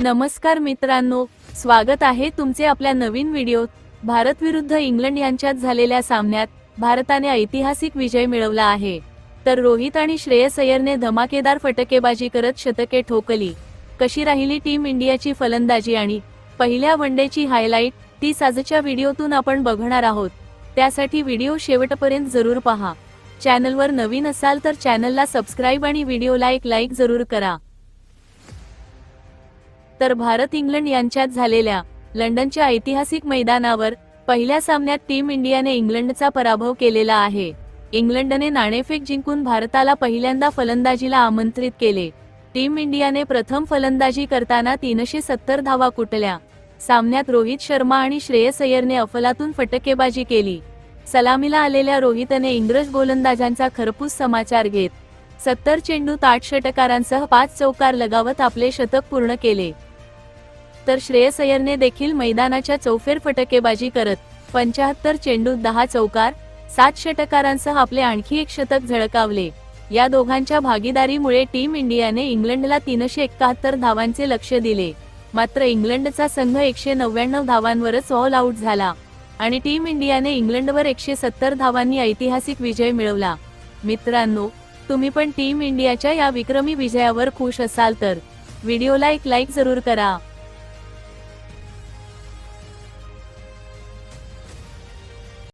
नमस्कार मित्रांनो स्वागत आहे तुमचे आपल्या नवीन व्हिडिओत भारत विरुद्ध इंग्लंड यांच्यात झालेल्या सामन्यात भारताने ऐतिहासिक विजय मिळवला आहे. तर रोहित आणि श्रेयस अय्यरने धमाकेदार फटकेबाजी करत शतके ठोकली. कशी राहिली टीम इंडियाची फलंदाजी आणि पहिल्या वनडेची हायलाईट ती आजच्या व्हिडिओतून आपण बघणार आहोत. त्यासाठी व्हिडिओ शेवटपर्यंत जरूर पहा. चॅनलवर नवीन असाल तर चॅनलला सबस्क्राईब आणि व्हिडिओला एक लाईक जरूर करा. तर भारत इंग्लंड यांच्यात झालेल्या लंडनच्या ऐतिहासिक मैदानावर पहिल्या सामन्यात टीम इंडियाने इंग्लंडचा पराभव केलेला आहे. इंग्लंडने नाणेफेक जिंकून भारताला पहिल्यांदा फलंदाजीला आमंत्रित केले. टीम इंडियाने प्रथम फलंदाजी करताना तीनशे सत्तर धावा कुटल्या सामन्यात रोहित शर्मा आणि श्रेयस अय्यरने अफलातून फटकेबाजी केली. सलामीला आलेल्या रोहितने इंग्रज गोलंदाजांचा खरपूस समाचार घेत सत्तर चेंडूत आठ षटकारांसह पाच चौकार लगावत आपले शतक पूर्ण केले. तर श्रेयस अय्यरने देखील मैदानाच्या चौफेर फटकेबाजी करत पंचाहत्तर चेंडूत दहा चौकार सात षटकारांसह आपले आणखी एक शतक झळकावले. या दोघांच्या भागीदारीमुळे टीम इंडियाने इंग्लंडला तीनशे एकाहत्तर धावांचे लक्ष दिले. मात्र इंग्लंडचा संघ एकशे नव्याण्णव धावांवरच ऑल आऊट झाला आणि टीम इंडियाने इंग्लंडवर एकशे सत्तर धावांनी ऐतिहासिक विजय मिळवला. मित्रांनो तुम्ही पण टीम इंडियाच्या या विक्रमी विजयावर खुश असाल तर व्हिडिओला एक लाईक जरूर करा.